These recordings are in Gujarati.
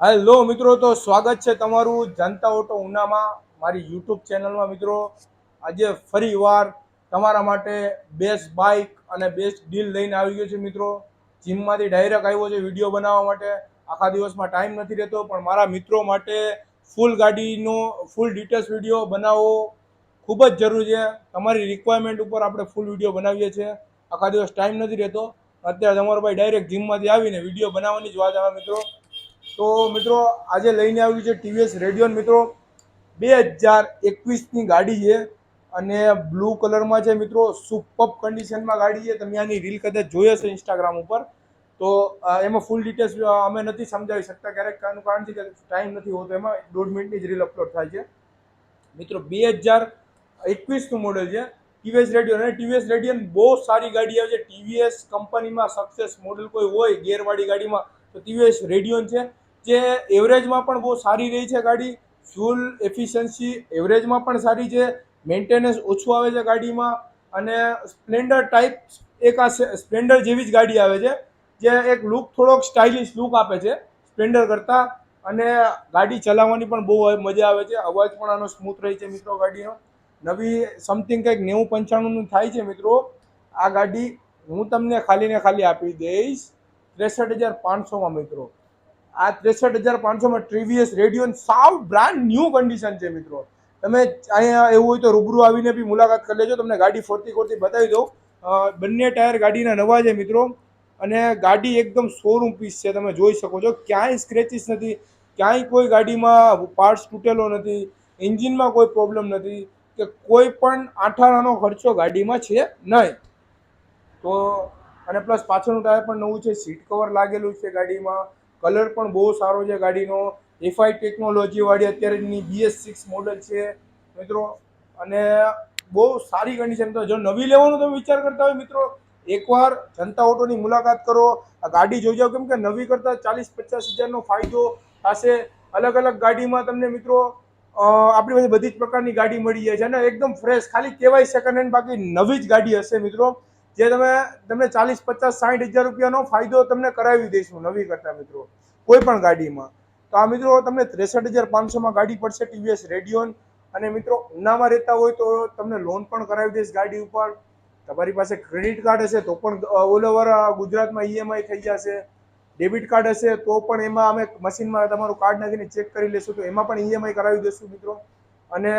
હેલો મિત્રો, તો સ્વાગત છે તમારું જનતા ઓટો ઉનામાં, મારી યુટ્યુબ ચેનલમાં મિત્રો. આજે ફરી વાર તમારા માટે બેસ્ટ બાઇક અને બેસ્ટ ડીલ લઈને આવી ગયો છે મિત્રો. જીમમાંથી ડાયરેક્ટ આવ્યો છે વીડિયો બનાવવા માટે. આખા દિવસમાં ટાઈમ નથી રહેતો, પણ મારા મિત્રો માટે ફૂલ ગાડીનો ફૂલ ડિટેલ્સ વીડિયો બનાવવો ખૂબ જ જરૂરી છે. તમારી રિક્વાયરમેન્ટ ઉપર આપણે ફૂલ વીડિયો બનાવીએ છીએ. આખા દિવસ ટાઈમ નથી રહેતો. અત્યારે તમારો ભાઈ ડાયરેક્ટ જીમમાંથી આવીને વીડિયો બનાવવાની જ વાત આવે મિત્રો. તો મિત્રો, આજે લઈને આવ્યું છે ટીવીએસ રેડિયોન મિત્રો. બે હજાર એકવીસની ગાડી છે અને બ્લુ કલરમાં છે મિત્રો સુપર કન્ડિશનમાં ગાડી છે. તમે આની રીલ કદાચ જોઈ હશે ઇન્સ્ટાગ્રામ ઉપર. તો એમાં ફૂલ ડિટેલ્સ અમે નથી સમજાવી શકતા ક્યારેક કારણ છે કે ટાઈમ નથી હોતો એમાં. દોઢ મિનિટની જ રીલ અપલોડ થાય છે. મિત્રો, બે હજાર એકવીસનું મોડલ છે ટીવીએસ રેડિયો અને ટીવીએસ રેડિયન બહુ સારી ગાડી આવે છે. ટીવીએસ કંપનીમાં સક્સેસ મોડલ કોઈ હોય, ગેરવાળી ગાડીમાં તો ટીવીએસ રેડિયોન છે, જે એવરેજમાં પણ બહુ સારી રહી છે ગાડી. ફ્યુલ એફિશિયન્સી એવરેજમાં પણ સારી છે. મેન્ટેનન્સ ઓછું આવે છે ગાડીમાં. અને સ્પ્લેન્ડર ટાઈપ એક આ સ્પ્લેન્ડર જેવી જ ગાડી આવે છે, જે એક લુક થોડોક સ્ટાઇલિશ લુક આપે છે, સ્પ્લેન્ડર કરતાં. અને ગાડી ચલાવવાની પણ બહુ મજા આવે છે. અવાજ પણ આનો સ્મૂથ રહે છે મિત્રો ગાડીનો. નવી સમથિંગ કંઈક નેવું પંચાણુંનું થાય છે મિત્રો. આ ગાડી હું તમને ખાલી ને ખાલી આપી દઈશ. ત્રેસઠ હજાર પાંચસોમાં મિત્રો. આ ત્રેસઠ હજાર પાંચસોમાં ટ્રીવીએસ રેડિયોન સાવ બ્રાન્ડ ન્યૂ કન્ડિશન છે મિત્રો. તમે અહીંયા એવું હોય તો રૂબરૂ આવીને બી મુલાકાત કરી લેજો. તમને ગાડી ફરતી ફરતી બતાવી દઉં. બંને ટાયર ગાડીના નવા છે મિત્રો. અને ગાડી એકદમ શોરૂમ પીસ છે. તમે જોઈ શકો છો. ક્યાંય સ્ક્રેચીસ નથી. ક્યાંય કોઈ ગાડીમાં પાર્ટ્સ તૂટેલો નથી. એન્જિનમાં કોઈ પ્રોબ્લેમ નથી. કે કોઈ પણ આઠાણાનો ખર્ચો ગાડીમાં છે નહીં. તો અને પ્લસ પાછળનું ટાયર પણ નવું છે સીટ કવર લાગેલું છે ગાડીમાં. કલર પણ બહુ સારો છે ગાડીનો. એફઆઈ ટેકનોલોજીવાળી અત્યારેની બીએસ સિક્સ મોડલ છે, મિત્રો. અને બહુ સારી કન્ડિશન તો જો નવી લેવાનો તમે વિચાર કરતા હોય મિત્રો, એકવાર જનતા ઓટોની મુલાકાત કરો. આ ગાડી જોઈ જાઓ કેમ કે નવી કરતાં ચાલીસ પચાસ હજારનો ફાયદો થશે. અલગ અલગ ગાડીમાં તમને મિત્રો આપણી પાસે બધી જ પ્રકારની ગાડી મળી જાય છે અને એકદમ ફ્રેશ ખાલી કહેવાય સેકન્ડ હેન્ડ બાકી નવી જ ગાડી હશે મિત્રો. જે તમે, તમને ચાલીસ, પચાસ સાઠ હજાર રૂપિયાનો ફાયદો તમને કરાવી દઈશું નવી કરતા મિત્રો, કોઈ પણ ગાડીમાં. તો આ મિત્રો તમને ત્રેસઠ હજાર પાંચસોમાં ગાડી પડશે ટીવીએસ રેડિયોન અને મિત્રો, ઉનામાં રહેતા હોય તો તમને લોન પણ કરાવી દઈશ ગાડી ઉપર. તમારી પાસે ક્રેડિટ કાર્ડ હશે તો પણ ઓલ ઓવર ગુજરાતમાં ઈએમઆઈ થઈ જશે. ડેબિટ કાર્ડ હશે તો પણ એમાં અમે મશીનમાં તમારું કાર્ડ નાખીને ચેક કરી લેશું તો એમાં પણ ઈએમઆઈ કરાવી દઈશું મિત્રો. અને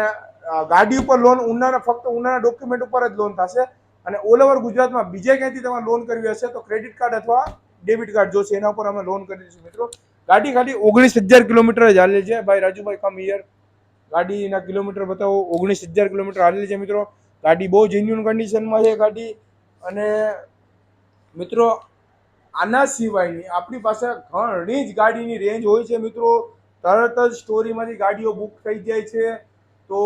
ગાડી ઉપર લોન, ઉનાના, ફક્ત ઉનાના ડોક્યુમેન્ટ ઉપર જ લોન થશે. અને ઓલ ઓવર ગુજરાતમાં બીજે ક્યાંથી તમારે લોન કરવી હશે તો ક્રેડિટ કાર્ડ અથવા ડેબિટ કાર્ડ જોશે. એના ઉપર અમે લોન કરી દઈશું મિત્રો. ગાડી ખાલી ઓગણીસ હજાર કિલોમીટર જ હાલે છે. ભાઈ રાજુભાઈ કમ હિયર ગાડીના કિલોમીટર બતાવો. ઓગણીસ હજાર કિલોમીટર હાલેલી છે મિત્રો. ગાડી બહુ જેન્યુન કન્ડિશનમાં છે ગાડી. અને મિત્રો, આના સિવાયની આપણી પાસે ઘણી જ ગાડીની રેન્જ હોય છે મિત્રો. તરત જ સ્ટોરીમાંથી ગાડીઓ બુક થઈ જાય છે. તો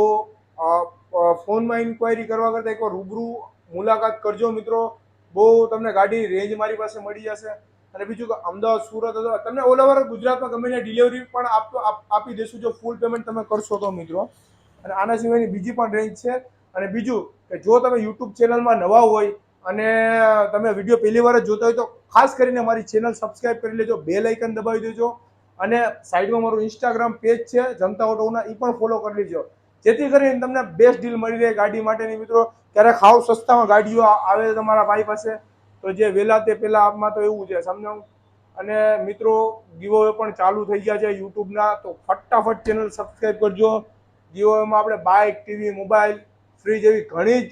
ફોનમાં ઇન્ક્વાયરી કરવા કરતાં એકવાર રૂબરૂ મુલાકાત કરજો મિત્રો. બહુ તમને ગાડી રેન્જ મારી પાસે મળી જશે. અને બીજું કે અમદાવાદ, સુરત અથવા તમને ઓલ ઓવર ગુજરાતમાં ગમે ત્યાં ડિલિવરી પણ આપ, આપ- આપી દઈશું જો ફૂલ પેમેન્ટ તમે કરશો તો મિત્રો. અને આના સિવાયની બીજી પણ રેન્જ છે. અને બીજું કે જો તમે યુટ્યુબ ચેનલમાં નવા હોય અને તમે વીડિયો પહેલી વાર જ જોતા હોય તો ખાસ કરીને મારી ચેનલ સબસ્ક્રાઈબ કરી લેજો. બે લાઇકન દબાવી દેજો. અને સાઈડમાં મારું ઇન્સ્ટાગ્રામ પેજ છે, જનતા ઓટોના એ પણ ફોલો કરી લેજો. જેથી કરીને તમને બેસ્ટ ડીલ મળી રહે ગાડી માટેની મિત્રો. ક્યારેક હાવ સસ્તામાં ગાડીઓ આવે તમારા ભાઈ પાસે, તો જે વહેલા તે પહેલા આપમાં તો એવું છે, સમજાવું? અને મિત્રો ગીવો પણ ચાલુ થઈ ગયા છે યુટ્યુબના, તો ફટાફટ ચેનલ સબસ્ક્રાઈબ કરજો. ગીવોમાં આપણે બાઇક ટીવી મોબાઈલ ફ્રી જેવી ઘણી જ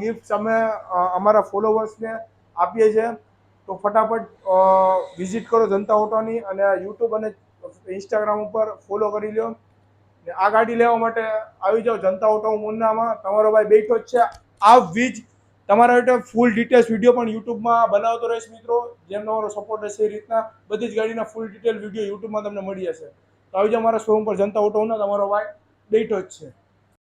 ગિફ્ટ અમે અમારા ફોલોવર્સને આપીએ છીએ. તો ફટાફટ વિઝિટ કરો જનતા ઓટોની અને યુટ્યુબ અને ઇન્સ્ટાગ્રામ ઉપર ફોલો કરી લો આ ગાડી લેવા માટે આવી જાઓ, જનતા ઓટો મુન્નામાં. તમારો ભાઈ બેઠો જ છે. આ વીજ તમારા માટે ફૂલ ડિટેલ્સ વીડિયો પણ યુટ્યુબમાં બનાવતો રહીશ મિત્રો. જેમ તમારો સપોર્ટ હશે એ રીતના બધી જ ગાડીના ફૂલ ડિટેલ વીડિયો યુટ્યુબમાં તમને મળી જશે. તો આવી જાઓ, મારા શોરૂમ પર જનતા ઓટોના તમારો ભાઈ બેઠો જ છે.